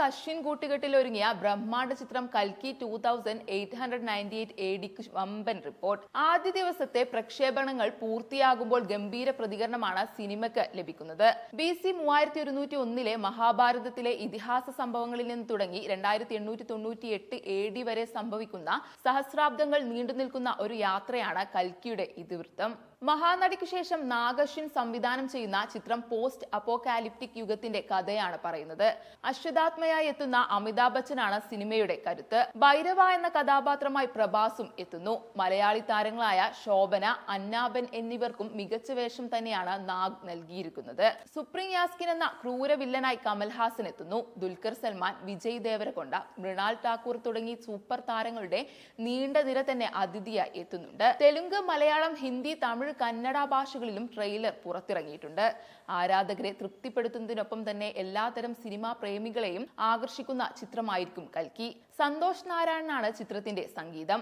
നാഗ് അശ്വിൻ കൂട്ടുകെട്ടിൽ ഒരുങ്ങിയ ബ്രഹ്മാണ്ഡ ചിത്രം കൽക്കി two thousand eight hundred ninety eight A ഡിക്ക് വമ്പൻ റിപ്പോർട്ട്. ആദ്യ ദിവസത്തെ പ്രക്ഷേപണങ്ങൾ പൂർത്തിയാകുമ്പോൾ ഗംഭീര പ്രതികരണമാണ് സിനിമയ്ക്ക് ലഭിക്കുന്നത്. ബി സി മൂവായിരത്തി ഒരുന്നൂറ്റി ഒന്നിലെ മഹാഭാരതത്തിലെ ഇതിഹാസ സംഭവങ്ങളിൽ നിന്ന് തുടങ്ങി രണ്ടായിരത്തി എണ്ണൂറ്റി തൊണ്ണൂറ്റി എട്ട് എ ഡി വരെ സംഭവിക്കുന്ന സഹസ്രാബ്ദങ്ങൾ നീണ്ടു നിൽക്കുന്ന ഒരു യാത്രയാണ് കൽക്കിയുടെ ഇതിവൃത്തം. മഹാനടിക്ക് ശേഷം നാഗശ്വിൻ സംവിധാനം ചെയ്യുന്ന ചിത്രം പോസ്റ്റ് അപ്പോകാലിപ്റ്റിക് യുഗത്തിന്റെ കഥയാണ് പറയുന്നത്. അശ്വതാത്മയായി എത്തുന്ന അമിതാഭ് ബച്ചനാണ് സിനിമയുടെ കരുത്ത്. ഭൈരവ എന്ന കഥാപാത്രമായി പ്രഭാസും എത്തുന്നു. മലയാളി താരങ്ങളായ ശോഭന അന്നാബൻ എന്നിവർക്കും മികച്ച വേഷം തന്നെയാണ് നാഗ് നൽകിയിരിക്കുന്നത്. സുപ്രീം യാസ്കിൻ എന്ന ക്രൂര വില്ലനായി കമൽഹാസൻ എത്തുന്നു. ദുൽഖർ സൽമാൻ വിജയ് ദേവരകൊണ്ട മൃണാൽ ഠാക്കൂർ തുടങ്ങി സൂപ്പർ താരങ്ങളുടെ നീണ്ട നിര തന്നെ അതിഥിയായി എത്തുന്നുണ്ട്. തെലുങ്ക് മലയാളം ഹിന്ദി തമിഴ് കന്നഡ ഭാഷകളിലും ട്രെയിലർ പുറത്തിറങ്ങിയിട്ടുണ്ട്. ആരാധകരെ തൃപ്തിപ്പെടുത്തുന്നതിനൊപ്പം തന്നെ എല്ലാതരം സിനിമാ പ്രേമികളെയും ആകർഷിക്കുന്ന ചിത്രമായിരിക്കും കൽക്കി. സന്തോഷ് നാരായണനാണ് ചിത്രത്തിന്റെ സംഗീതം.